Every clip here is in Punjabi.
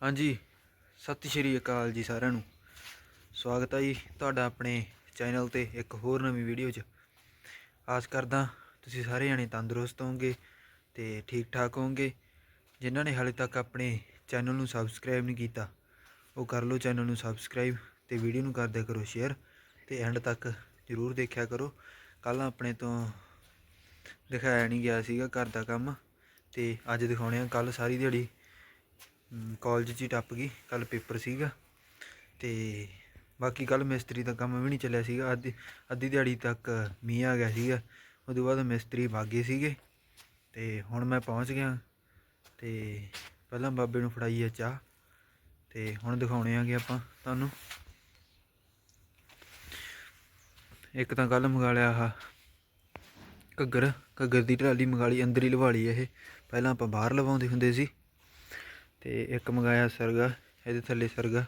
ਹਾਂਜੀ, ਸਤਿ ਸ਼੍ਰੀ ਅਕਾਲ ਜੀ ਸਾਰਿਆਂ ਨੂੰ। ਸਵਾਗਤ ਹੈ ਜੀ ਤੁਹਾਡਾ ਆਪਣੇ ਚੈਨਲ ਤੇ ਇੱਕ ਹੋਰ ਨਵੀਂ ਵੀਡੀਓ 'ਚ। ਆਸ ਕਰਦਾ ਤੁਸੀਂ ਸਾਰੇ ਜਣੇ ਤੰਦਰੁਸਤ ਹੋਵੋਗੇ ਤੇ ਠੀਕ ਠਾਕ ਹੋਵੋਗੇ। ਜਿਨ੍ਹਾਂ ਨੇ ਹਾਲੇ ਤੱਕ ਆਪਣੇ ਚੈਨਲ ਨੂੰ ਸਬਸਕ੍ਰਾਈਬ ਨਹੀਂ ਕੀਤਾ, ਉਹ ਕਰ ਲਓ ਚੈਨਲ ਨੂੰ ਸਬਸਕ੍ਰਾਈਬ ਤੇ ਵੀਡੀਓ ਨੂੰ ਕਰ ਕਰੋ ਸ਼ੇਅਰ ਤੇ ਐਂਡ ਤੱਕ ਜ਼ਰੂਰ ਦੇਖਿਆ ਕਰੋ। ਕੱਲ ਆਪਣੇ ਤੋਂ ਦਿਖਾਇਆ ਨਹੀਂ ਗਿਆ ਸੀਗਾ ਘਰ ਦਾ ਕੰਮ ਤੇ ਅੱਜ ਦਿਖਾਉਣੇ ਆ ਕੱਲ ਸਾਰੀ ਦਿਹਾੜੀ ਕਾਲਜ 'ਚ ਹੀ ਟੱਪ ਗਈ ਕੱਲ ਪੇਪਰ ਸੀਗਾ ਤੇ ਬਾਕੀ ਕੱਲ ਮਿਸਤਰੀ ਦਾ ਕੰਮ ਵੀ ਨਹੀਂ ਚੱਲਿਆ ਸੀਗਾ, ਅੱਧੀ ਅੱਧੀ ਦਿਹਾੜੀ ਤੱਕ ਮੀਂਹ ਆ ਗਿਆ ਸੀਗਾ ਉਦੋਂ ਬਾਅਦ ਮਿਸਤਰੀ ਭਾਗੇ ਸੀਗੇ ਤੇ ਹੁਣ ਮੈਂ ਪਹੁੰਚ ਗਿਆ ਤੇ ਪਹਿਲਾਂ ਬਾਬੇ ਨੂੰ ਫੜਾਈ ਆ ਚਾਹ ਤੇ ਹੁਣ ਦਿਖਾਉਣੇ ਆਗੇ ਆਪਾਂ ਤੁਹਾਨੂੰ। ਇੱਕ ਤਾਂ ਕੱਲ ਮੰਗਾ ਲਿਆ ਆਹ ਘੱਗਰ ਘੱਗਰ ਦੀ ਢਾਲੀ ਮੰਗਾ ਲਈ, ਅੰਦਰ ਹੀ ਲਵਾ ਲਈ ਇਹ, ਪਹਿਲਾਂ ਆਪਾਂ ਬਾਹਰ ਲਵਾਉਂਦੇ ਹੁੰਦੇ ਸੀ। ਤੇ ਇੱਕ ਮੰਗਾਇਆ ਸਰਗਾ, ਇਹਦੇ ਥੱਲੇ ਸਰਗਾ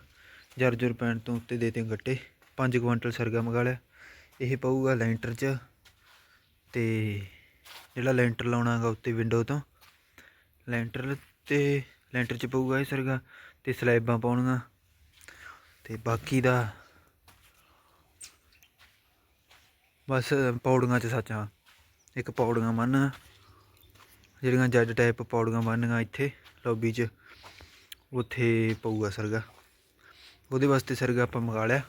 ਜਰਜਰ ਪੈਣ ਤੋਂ ਉੱਤੇ ਦੇ ਤੇ ਗੱਟੇ 5 ਕੁਇੰਟਲ ਸਰਗਾ ਮੰਗਾ ਲਿਆ। ਇਹ ਪਊਗਾ ਲੈਂਟਰ 'ਚ ਤੇ ਜਿਹੜਾ ਲੈਂਟਰ ਲਾਉਣਾਗਾ ਉੱਤੇ ਵਿੰਡੋ ਤੋਂ। ਲੈਂਟਰ ਤੇ, ਲੈਂਟਰ 'ਚ ਪਊਗਾ ਇਹ ਸਰਗਾ ਤੇ ਸਲੈਬਾਂ ਪਾਉਣੀਆਂ ਤੇ ਬਾਕੀ ਦਾ ਬਸ ਪੌੜੀਆਂ 'ਚ ਸੱਚਾਂ ਇੱਕ ਪੌੜੀਆਂ ਬੰਨ੍ਹਣਾ, ਜਿਹੜੀਆਂ ਜੱਜ ਟਾਈਪ ਪੌੜੀਆਂ ਬੰਨ੍ਹਣੀਆਂ ਇੱਥੇ ਲੌਬੀ 'ਚ। ਉੱਥੇ ਪਊਗਾ ਸਰਗਾ। ਉਹਦੇ ਵਾਸਤੇ ਸਰਗਾ ਆਪਾਂ ਮੰਗਾ ਲਿਆ।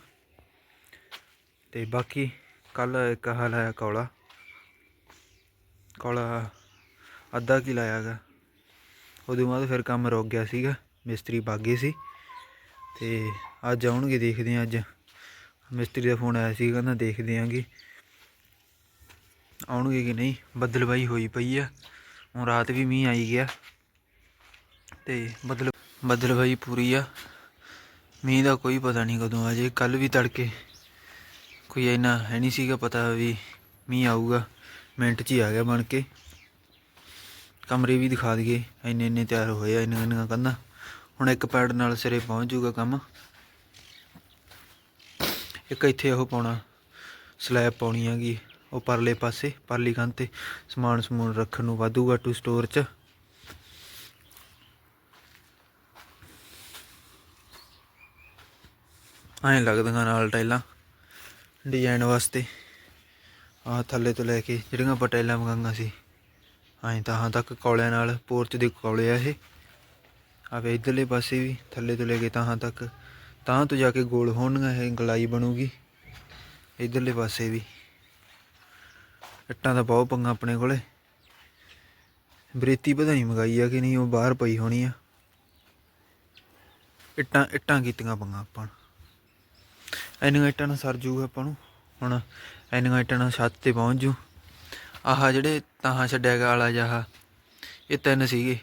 ਤੇ ਬਾਕੀ ਕੱਲ ਇੱਕ ਆਹ ਲਾਇਆ ਕੌਲਾ। ਕੌਲਾ ਅੱਧਾ ਕੀ ਲਾਇਆਗਾ ਉਹਦੇ ਬਾਅਦ ਫਿਰ ਕੰਮ ਰੁਕ ਗਿਆ ਸੀਗਾ। ਮਿਸਤਰੀ ਬਾਗੇ ਸੀ। ਤੇ ਅੱਜ ਆਉਣਗੇ ਦੇਖਦੇ ਹਾਂ ਅੱਜ। ਮਿਸਤਰੀ ਦਾ ਫੋਨ ਆਇਆ ਸੀ ਕਹਿੰਦਾ ਦੇਖਦੇ ਆਂਗੇ ਆਉਣਗੇ ਕਿ ਨਹੀਂ। ਬੱਦਲਬਾਈ ਹੋਈ ਪਈ ਆ। ਹੁਣ ਰਾਤ ਵੀ ਮੀਂਹ ਆਈ ਗਿਆ। ਤੇ ਬੱਦਲ ਬੱਦਲਬਾਈ ਪੂਰੀ ਆ। ਮੀਂਹ ਦਾ ਕੋਈ ਪਤਾ ਨਹੀਂ ਕਦੋਂ ਆ ਜੇ ਕੱਲ ਵੀ ਤੜਕੇ ਕੋਈ ਇੰਨਾ ਹੈ ਨਹੀਂ ਸੀਗਾ ਪਤਾ ਵੀ ਮੀਂਹ ਆਊਗਾ। ਮਿੰਟ 'ਚ ਹੀ ਆ ਗਿਆ ਬਣ ਕੇ। ਕਮਰੇ ਵੀ ਦਿਖਾ ਦਈਏ। ਇੰਨੇ ਇੰਨੇ ਤਿਆਰ ਹੋਏ ਆ ਇੰਨੀਆਂ ਇੰਨੀਆਂ ਕੰਧਾਂ। ਹੁਣ ਇੱਕ ਪੈਡ ਨਾਲ ਸਿਰੇ ਪਹੁੰਚ ਜਾਊਗਾ ਕੰਮ। ਇੱਕ ਇੱਥੇ ਉਹ ਪਾਉਣਾ, ਸਲੈਬ ਪਾਉਣੀ ਹੈਗੀ। ਉਹ ਪਰਲੇ ਪਾਸੇ, ਪਰਲੀ ਕੰਧ ਤੇ ਸਮਾਨ ਸਮੂਨ ਰੱਖਣ ਨੂੰ ਵਾਧੂਗਾ ਟੂ ਸਟੋਰ 'ਚ। ਐਂ ਲੱਗਦੀਆਂ ਨਾਲ ਟਾਈਲਾਂ ਡਿਜ਼ਾਈਨ ਵਾਸਤੇ। ਆਹ ਥੱਲੇ ਤੋਂ ਲੈ ਕੇ ਜਿਹੜੀਆਂ ਆਪਾਂ ਟਾਈਲਾਂ ਮੰਗਾਈਆਂ ਸੀ, ਐਂ ਤਾਂ ਤੱਕ ਕੌਲਿਆਂ ਨਾਲ, ਪੋਰਚ ਦੇ ਕੌਲੇ ਆ ਇਹ। ਆ ਆਵੇ ਇਧਰਲੇ ਪਾਸੇ ਵੀ, ਥੱਲੇ ਤੋਂ ਲੈ ਕੇ ਤਾਂ ਤੱਕ, ਤਾਂ ਤੋਂ ਜਾ ਕੇ ਗੋਲ ਹੋਣਗੀਆਂ, ਇਹ ਗਲਾਈ ਬਣੂਗੀ। ਇਧਰਲੇ ਪਾਸੇ ਵੀ। ਇੱਟਾਂ ਦਾ ਬਹੁਤ ਪੰਗਾ ਆਪਣੇ ਕੋਲੇ। ਬਰੇਤੀ ਪਤਾ ਨਹੀਂ ਮੰਗਾਈ ਆ ਕਿ ਨਹੀਂ, ਉਹ ਬਾਹਰ ਪਈ ਹੋਣੀ ਆ। ਇੱਟਾਂ ਇੱਟਾਂ ਕੀਤੀਆਂ ਪੰਗਾ ਆਪਾਂ ਨੂੰ। ਇੱਟਾਂ ਨਾਲ ਸਰ ਜੂਗਾ ਆਪਾਂ ਨੂੰ। ਹੁਣ ਇੰਨੀਆਂ ਨਾਲ ਛੱਤ ਤੇ ਪਹੁੰਚ ਜੂ। ਆਹ ਜਿਹੜੇ ਤਾਹਾਂ ਛੱਡਿਆ ਗਾ ਵਾਲਾ ਜਿਹਾ, ਇਹ ਤਿੰਨ ਸੀਗੇ।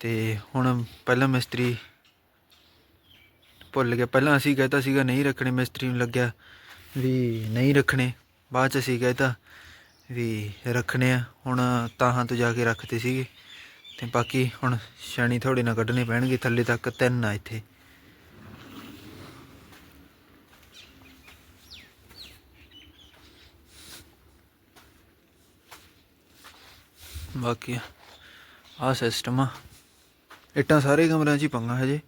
ਤੇ ਹੁਣ ਪਹਿਲਾਂ ਮਿਸਤਰੀ ਭੁੱਲ ਗਿਆ। ਪਹਿਲਾਂ ਅਸੀਂ ਕਹਿਤਾ ਸੀਗਾ ਨਹੀਂ ਰੱਖਣੇ, ਮਿਸਤਰੀ ਨੂੰ ਲੱਗਿਆ ਵੀ ਨਹੀਂ ਰੱਖਣੇ। ਬਾਅਦ ਚ ਅਸੀਂ ਕਹਿਤਾ ਵੀ ਰੱਖਣੇ ਆ। ਹੁਣ ਤਾਹਾਂ ਤੋਂ ਜਾ ਕੇ ਰੱਖਤੇ ਸੀਗੇ। ਤੇ ਬਾਕੀ ਹੁਣ ਸ਼ਾਨੀ ਥੋੜੇ ਨਾ ਕੱਢਣੇ ਪੈਣਗੇ। ਥੱਲੇ ਤੱਕ ਤਿੰਨ ਆ ਇੱਥੇ। ਬਾਕੀ ਆ ਸਿਸਟਮ ਆ। ਇੱਟਾਂ ਸਾਰੇ ਕਮਰਿਆਂ 'ਚ ਹੀ ਪੰਗਾ ਹਜੇ।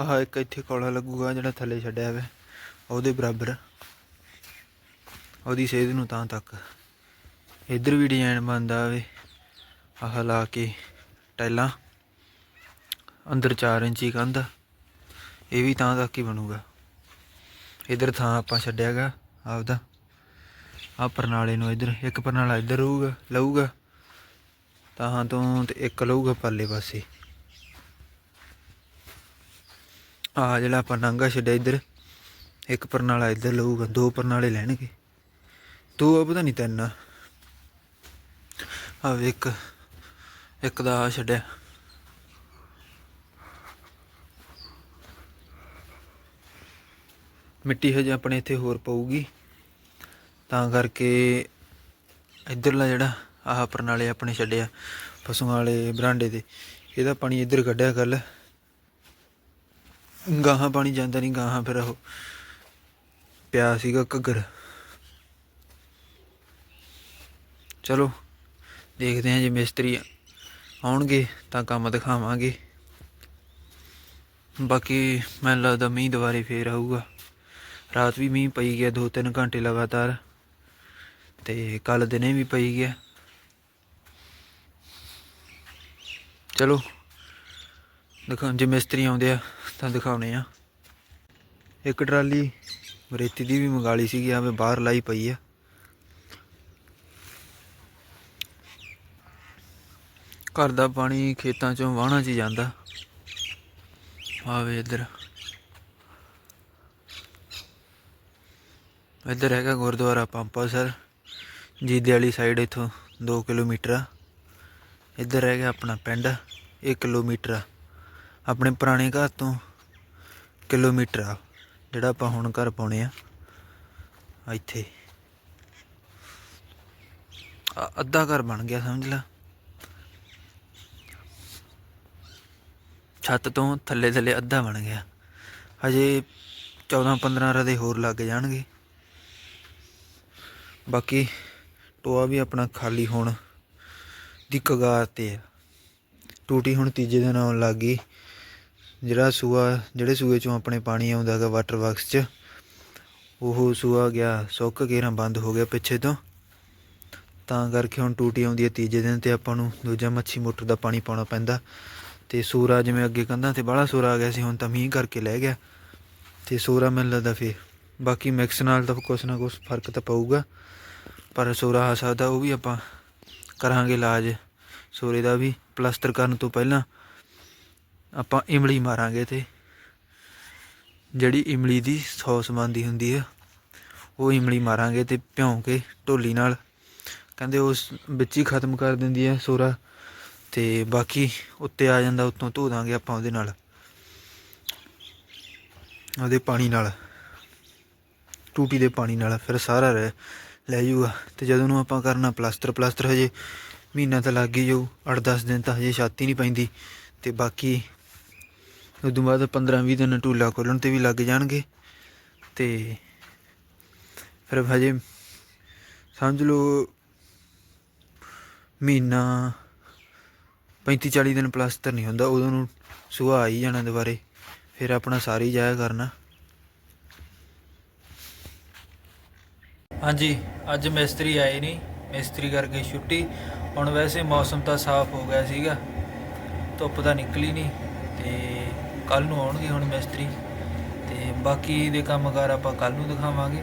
ਆਹ ਇੱਕ ਇੱਥੇ ਕੋਲਾ ਲੱਗੂਗਾ ਜਿਹੜਾ ਥੱਲੇ ਛੱਡਿਆ ਹੋਇਆ। ਉਹਦੇ ਬਰਾਬਰ। ਉਹਦੀ ਸੇਧ ਨੂੰ ਤਾਂ ਤੱਕ। ਇੱਧਰ ਵੀ ਡਿਜ਼ਾਈਨ ਬਣਦਾ ਆਵੇ ਆਹ ਲਾ ਕੇ। ਟਾਈਲਾਂ। ਅੰਦਰ 4 ਇੰਚੀ ਕੰਧ। ਇਹ ਵੀ ਤਾਂ ਤੱਕ ਹੀ ਬਣੂਗਾ। ਇਧਰ ਥਾਂ ਆਪਾਂ ਛੱਡਿਆਗਾ ਆਪਦਾ। ਆ ਪਰਨਾਲੇ ਨੂੰ ਇਧਰ, ਇੱਕ ਪਰਨਾਲਾ ਇਧਰ ਰਹੂਗਾ, ਲਊਗਾ। ਤਾਂ ਤੋਂ ਤੇ ਇੱਕ ਲਊਗਾ ਪਰਲੇ ਪਾਸੇ। ਆ ਜਿਹੜਾ ਆਪਾਂ ਨਾਂਗਾ ਛੱਡਿਆ ਇੱਧਰ, ਇੱਕ ਪਰਨਾਲਾ ਇੱਧਰ ਲਊਗਾ, ਦੋ ਪਰਨਾਲੇ ਲੈਣਗੇ। ਦੋ ਆ ਪਤਾ ਨਹੀਂ ਤਿੰਨ। ਆ ਆ ਇੱਕ ਦਾ ਆਹ ਛੱਡਿਆ। ਮਿੱਟੀ ਹਜੇ ਆਪਣੇ ਇੱਥੇ ਹੋਰ ਪਊਗੀ। ਤਾਂ ਕਰਕੇ ਇੱਧਰਲਾ ਜਿਹੜਾ ਆਹ ਪਰਨਾਲੇ ਆਪਣੇ ਛੱਡਿਆ ਪਸ਼ੂਆਂ ਵਾਲੇ ਬਰਾਂਡੇ ਦੇ ਇਹਦਾ ਪਾਣੀ ਇੱਧਰ ਕੱਢਿਆ ਕੱਲ। ਗਾਹਾਂ ਪਾਣੀ ਜਾਂਦਾ ਨਹੀਂ, ਗਾਹਾਂ ਫਿਰ ਉਹ ਪਿਆ ਸੀਗਾ ਘੱਗਰ। ਚਲੋ, ਦੇਖਦੇ ਹਾਂ ਜੇ ਮਿਸਤਰੀ ਆਉਣਗੇ ਤਾਂ ਕੰਮ ਦਿਖਾਵਾਂਗੇ। ਬਾਕੀ ਮੈਨੂੰ ਲੱਗਦਾ ਮੀਂਹ ਦੁਬਾਰੇ ਫੇਰ ਆਊਗਾ। ਰਾਤ ਵੀ ਮੀਂਹ ਪਈ ਗਿਆ 2-3 ਘੰਟੇ ਲਗਾਤਾਰ। ਤੇ ਕੱਲ ਦਿਨੇ ਵੀ ਪਈ ਗਿਆ। ਚਲੋ, ਦਿਖਾ ਜੇ ਮਿਸਤਰੀ ਆਉਂਦੇ ਆ ਤਾਂ ਦਿਖਾਉਣੇ ਆ। ਇੱਕ ਟਰਾਲੀ, ਰੇਤੀ ਦੀ ਵੀ ਮੰਗਾ ਲਈ ਸੀਗੀ ਆਵੇ ਬਾਹਰ ਲਾਈ ਪਈ ਆ। ਘਰ ਦਾ ਪਾਣੀ ਖੇਤਾਂ ਚੋਂ ਵਾਹਣਾ 'ਚ ਹੀ ਜਾਂਦਾ। ਆਵੇ ਇੱਧਰ। ਇੱਧਰ ਹੈਗਾ ਗੁਰਦੁਆਰਾ ਪੰਪਾ ਸਰ। ਜੀਦੇ ਵਾਲੀ ਸਾਈਡ ਇਥੋਂ 2 ਕਿਲੋਮੀਟਰ ਆ। ਇੱਧਰ ਹੈਗਾ ਆਪਣਾ ਪਿੰਡ 1 ਕਿਲੋਮੀਟਰ ਆ। ਆਪਣੇ ਪੁਰਾਣੇ ਘਰ ਤੋਂ ਕਿਲੋਮੀਟਰ ਆ, ਜਿਹੜਾ ਆਪਾਂ ਹੁਣ ਘਰ ਪਾਉਣੇ ਆ। ਇੱਥੇ। ਅੱਧਾ ਘਰ ਬਣ ਗਿਆ, ਸਮਝ ਲਾ। ਛੱਤ ਤੋਂ ਥੱਲੇ ਥੱਲੇ ਅੱਧਾ ਬਣ ਗਿਆ। ਹਜੇ 14 15 ਰਦੇ ਹੋਰ ਲੱਗ ਜਾਣਗੇ। ਬਾਕੀ ਟੋਆ ਵੀ ਆਪਣਾ ਖਾਲੀ ਹੋਣ ਦੀ ਕਗਾਰ ਤੇ ਆ। ਟੂਟੀ ਹੁਣ ਤੀਜੇ ਦਿਨ ਆਉਣ ਲੱਗ ਗਈ। ਜਿਹੜਾ ਸੂਆ, ਜਿਹੜੇ ਸੂਏ ਚੋਂ ਆਪਣੇ ਪਾਣੀ ਆਉਂਦਾ ਹੈਗਾ ਵਾਟਰ ਵਰਕਸ 'ਚ, ਉਹ ਸੂਆ ਗਿਆ, ਸੁੱਕ ਕੇ ਬੰਦ ਹੋ ਗਿਆ ਪਿੱਛੇ ਤੋਂ। ਤਾਂ ਕਰਕੇ ਹੁਣ ਟੂਟੀ ਆਉਂਦੀ ਹੈ ਤੀਜੇ ਦਿਨ ਤੇ ਆਪਾਂ ਨੂੰ ਦੂਜਾ ਮੱਛੀ ਮੋਟਰ ਦਾ ਪਾਣੀ ਪਾਉਣਾ ਪੈਂਦਾ। ਤੇ ਸੂਰਾ ਜਿਵੇਂ ਅੱਗੇ ਕੰਧਾਂ ਤੇ ਬਾਹਲਾ ਸੂਰਾ ਆ ਗਿਆ ਸੀ, ਹੁਣ ਤਾਂ ਮੀਂਹ ਕਰਕੇ ਲੈ ਗਿਆ। ਤੇ ਸੂਰਾ ਮੈਨੂੰ ਲੱਗਦਾ ਫੇਰ। ਬਾਕੀ ਮਿਕਸ ਨਾਲ ਤਾਂ ਕੁਛ ਨਾ ਕੁਛ ਫ਼ਰਕ ਤਾਂ ਪਊਗਾ। ਪਰ ਸੂਰਾ ਆ ਸਕਦਾ, ਉਹ ਵੀ ਆਪਾਂ ਕਰਾਂਗੇ ਇਲਾਜ, ਸੂਰੇ ਦਾ ਵੀ, ਪਲਸਤਰ ਕਰਨ ਤੋਂ ਪਹਿਲਾਂ। ਆਪਾਂ ਇਮਲੀ ਮਾਰਾਂਗੇ ਤੇ। ਜਿਹੜੀ ਇਮਲੀ ਦੀ ਸੌਸ ਬਣਦੀ ਹੁੰਦੀ ਆ, ਉਹ ਇਮਲੀ ਮਾਰਾਂਗੇ ਤੇ ਭਿਉਂ ਕੇ ਢੋਲੀ ਨਾਲ। ਕਹਿੰਦੇ ਉਸ ਵਿੱਚ ਹੀ ਖਤਮ ਕਰ ਦਿੰਦੀ ਹੈ ਸੋਰਾ। ਤੇ ਬਾਕੀ ਉੱਤੇ ਆ ਜਾਂਦਾ, ਉੱਤੋਂ ਧੋ ਦਾਂਗੇ ਆਪਾਂ ਉਹਦੇ ਨਾਲ। ਉਹਦੇ ਪਾਣੀ ਨਾਲ। ਟੂਟੀ ਦੇ ਪਾਣੀ ਨਾਲ ਫਿਰ ਸਾਰਾ ਰਹਿ, ਲੈ ਜਾਊਗਾ। ਤੇ ਜਦੋਂ ਨੂੰ ਆਪਾਂ ਕਰਨਾ ਪਲਾਸਟਰ ਪਲਾਸਟਰ ਹਜੇ ਮਹੀਨਾ ਤਾਂ ਲੱਗ ਹੀ ਜਾਊ 8-10 ਦਿਨ ਤਾਂ ਹਜੇ ਛਾਤੀ ਨਹੀਂ ਪੈਂਦੀ। ਤੇ ਬਾਕੀ ਉਦੋਂ ਬਾਅਦ 15-20 ਦਿਨ ਟੂਲਾ ਖੋਲਣ ਤੇ ਵੀ ਲੱਗ ਜਾਣਗੇ। ਤੇ ਫਿਰ ਹਜੇ ਸਮਝ ਲਓ ਮਹੀਨਾ 35-40 ਦਿਨ ਪਲਾਸਟਰ ਨਹੀਂ ਹੁੰਦਾ, ਉਦੋਂ ਨੂੰ ਸੁਆ ਆ ਹੀ ਜਾਣਾ ਦੁਬਾਰੇ ਫਿਰ ਆਪਣਾ ਸਾਰੀ ਜਾਇਆ ਕਰਨਾ। ਹਾਂਜੀ, ਅੱਜ ਮਿਸਤਰੀ ਆਏ ਨਹੀਂ, ਮਿਸਤਰੀ ਕਰਕੇ ਛੁੱਟੀ, ਹੁਣ ਵੈਸੇ ਮੌਸਮ ਤਾਂ ਸਾਫ਼ ਹੋ ਗਿਆ ਸੀਗਾ, ਧੁੱਪ ਤਾਂ ਨਿਕਲੀ ਨਹੀਂ, ਤੇ ਕੱਲ ਨੂੰ ਆਉਣਗੇ ਹੁਣ ਮਿਸਤਰੀ, ਤੇ ਬਾਕੀ ਦੇ ਕੰਮਕਾਰ ਆਪਾਂ ਕੱਲ ਨੂੰ ਦਿਖਾਵਾਂਗੇ,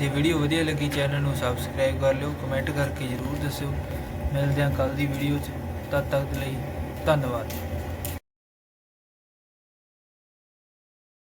ਜੇ ਵੀਡੀਓ ਵਧੀਆ ਲੱਗੀ ਚੈਨਲ ਨੂੰ ਸਬਸਕ੍ਰਾਈਬ ਕਰ ਲਿਓ ਕਮੈਂਟ ਕਰਕੇ ਜਰੂਰ ਦੱਸਿਓ, ਮਿਲਦੇ ਹਾਂ ਕੱਲ ਦੀ ਵੀਡੀਓ 'ਚ। ਤਦ ਤੱਕ ਲਈ ਧੰਨਵਾਦ।